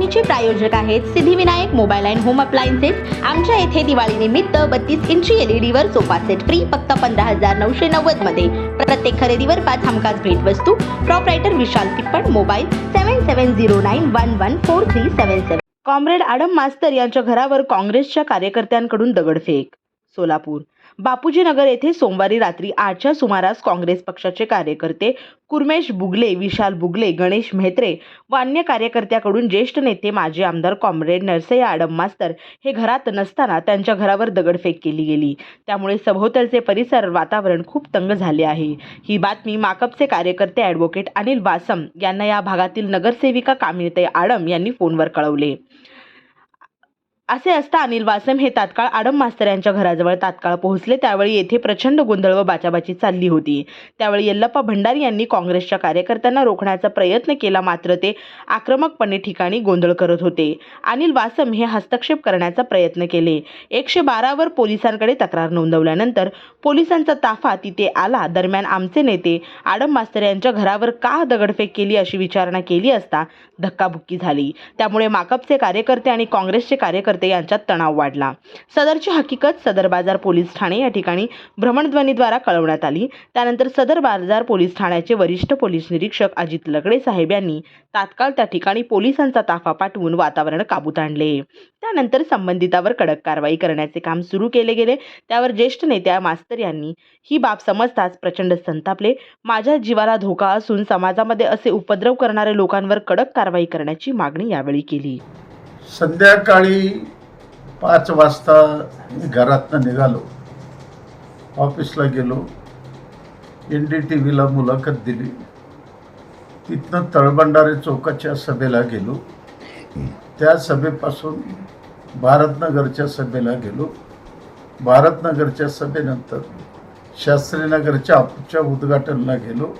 बातमीचे प्रायोजक आहेत Siddhivinayak mobile and home appliances. आमच्या येथे दिवाळी निमित्त बत्तीस इंची एलईडी वर सोफा सेट फ्री फक्त पंधरा हजार नऊशे नव्वदमध्ये. प्रत्येक खरेदीवर पाच हमखास भेटवस्तू. Proprietor Vishal Tippan mobile seven seven zero nine one one four three seven seven comrade Adam master यांच्या घरावर काँग्रेसच्या कार्यकर्त्यांकडून दगडफेक. सोलापूर. बापूजीनगर येथे सोमवारी रात्री आठच्या सुमारास काँग्रेस पक्षाचे कार्यकर्ते कुर्मेश बुगले विशाल बुगले गणेश म्हेत्रे व अन्य कार्यकर्त्याकडून ज्येष्ठ नेते माजी आमदार कॉम्रेड नरसय्या आडम मास्तर हे घरात नसताना त्यांच्या घरावर दगडफेक केली गेली. त्यामुळे सभोवतालचे परिसर वातावरण खूप तंग झाले आहे. ही बातमी माकपचे कार्यकर्ते ॲडव्होकेट अनिल वासम यांना या भागातील नगरसेविका कामिनीताई आडम यांनी फोनवर कळवले. असे असता अनिल वासम हे तात्काळ आडम मास्तर यांच्या घराजवळ तात्काळ पोहोचले. त्यावेळी येथे प्रचंड गोंधळ व बाचाबाची चालली होती. त्यावेळी यल्लप्पा भंडारी यांनी काँग्रेसच्या कार्यकर्त्यांना रोखण्याचा प्रयत्न केला. मात्र ते आक्रमकपणे ठिकाणी गोंधळ करत होते. अनिल वासम हे हस्तक्षेप करण्याचा प्रयत्न केले. एकशे बारावर पोलिसांकडे तक्रार नोंदवल्यानंतर पोलिसांचा ताफा तिथे आला. दरम्यान आमचे नेते आडम मास्तर यांच्या घरावर का दगडफेक केली अशी विचारणा केली असता धक्काबुक्की झाली. त्यामुळे माकपचे कार्यकर्ते आणि काँग्रेसचे कार्यकर्ते यांच्यात तणाव वाढला. सदरची हकीकत सदर बाजार पोलीस ठाणे या ठिकाणी भ्रमणध्वनीद्वारा कळवण्यात आली. त्यानंतर सदर बाजार पोलीस ठाण्याचे वरिष्ठ पोलीस निरीक्षक अजित लगडे साहेब यांनी तात्काळ त्या ठिकाणी पोलिसांचा ताफा पाठवून वातावरण काबूत आणले. त्यानंतर संबंधितावर कडक कारवाई करण्याचे काम सुरू केले गेले. त्यावर ज्येष्ठ नेत्या मास्तर यांनी ही बाब समजताच प्रचंड संतापले. माझ्या जीवाला धोका असून समाजामध्ये असे उपद्रव करणाऱ्या लोकांवर कडक कारवाई करण्याची मागणी यावेळी केली. संध्याकाळी पाच वाजता मी घरातनं निघालो. ऑफिसला गेलो. एन डी टी व्हीला मुलाखत दिली. तिथनं तळबंडारे चौकाच्या सभेला गेलो. त्या सभेपासून भारतनगरच्या सभेला गेलो. भारतनगरच्या सभेनंतर शास्त्रीनगरच्या आपूच्या उद्घाटनला गेलो.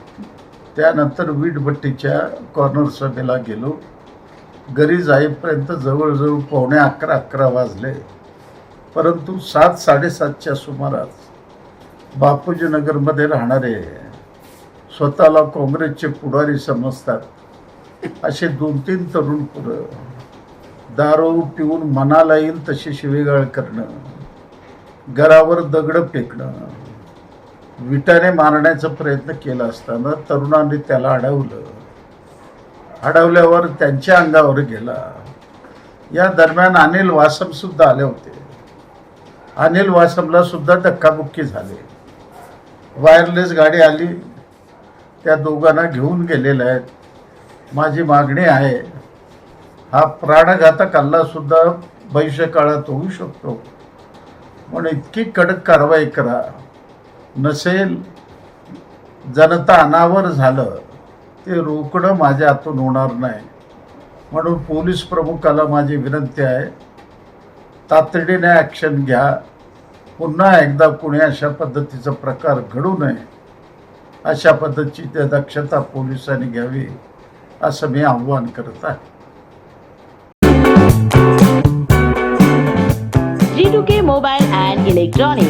त्यानंतर वीटभट्टीच्या कॉर्नर सभेला गेलो. घरी जाईपर्यंत जवळजवळ पावणे अकरा अकरा वाजले. परंतु सात साडेसातच्या सुमारास बापूजी नगरमध्ये राहणारे स्वतःला काँग्रेसचे पुढारी समजतात असे दोन तीन तरुण पुरं दारू पिऊन मनाला येईल तशी शिवेगाळ करणं घरावर दगडं फेकणं विटाने मारण्याचा प्रयत्न केला असताना तरुणांनी त्याला अडवलं. अडवल्यावर त्यांच्या अंगावर गेला. या दरम्यान अनिल वासम सुद्धा आले होते. अनिल वासमला सुद्धा धक्काबुक्की झाले. वायरलेस गाडी आली. त्या दोघांना घेऊन गेलेल्या आहेत. माझी मागणी आहे हा प्राणघातक हल्लासुद्धा भविष्यकाळात होऊ शकतो. म्हणून इतकी कडक कारवाई करा. नसेल जनता अनावर झालं. ते रोकणं माझ्या हातून होणार नाही. म्हणून पोलीस प्रमुखाला माझी विनंती आहे तातडीने ॲक्शन घ्या. पुन्हा एकदा कुणी अशा पद्धतीचा प्रकार घडू नये अशा पद्धतीची त्या दक्षता पोलिसांनी घ्यावी असं मी आव्हान करत आहे. Mobile and electronic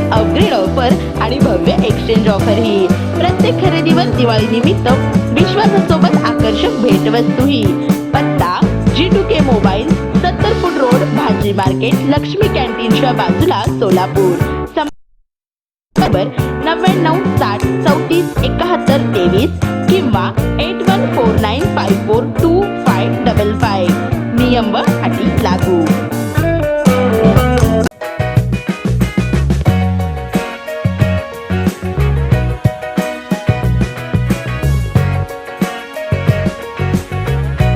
upgrade offer आणि भव्य एक्सचेंज ऑफर ही. प्रत्येक खरेदीवर दिवाळी निमित्त विश्वासासोबत आकर्षक भेटवस्तूही पत्ता जी टू के मोबाईल सत्तर फूट रोड भाजी मार्केट लक्ष्मी कॅन्टीनच्या बाजूला सोलापूर. नंबर नव्याण्णव साठ चौतीस एकाहत्तर तेवीस किंवा eight one four nine five four two five double five नियम व अटी लागू.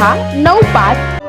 सहा नऊ पाच